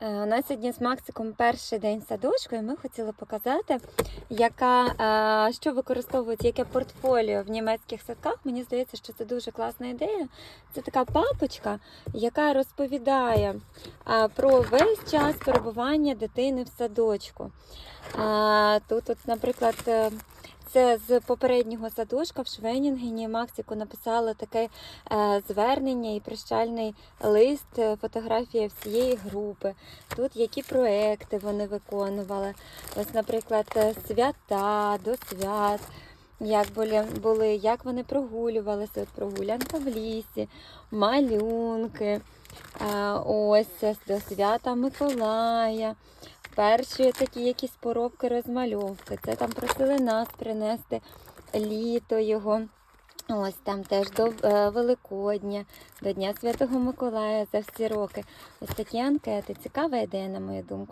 Е, У нас сьогодні з Максиком перший день садочку, і ми хотіли показати, яка, е, що використовують яке портфоліо в німецьких садках. Мені здається, що це дуже класна ідея. Це така папочка, яка розповідає е, про весь час перебування дитини в садочку. Тут, от, наприклад, це з попереднього садочка в Швенінгені Максику написали таке е, звернення і прощальний лист, е, фотографія всієї групи. Тут які проекти вони виконували. Ось, наприклад, е, свята до свят. Як були, як вони прогулювалися, От прогулянка в лісі, малюнки, ось е, до свята Миколая, перші такі якісь поробки розмальовки. Це там просили нас принести літо його. Ось там теж до е, Великодня, до Дня Святого Миколая за всі роки. Ось такі анкети. Цікава ідея, на мою думку.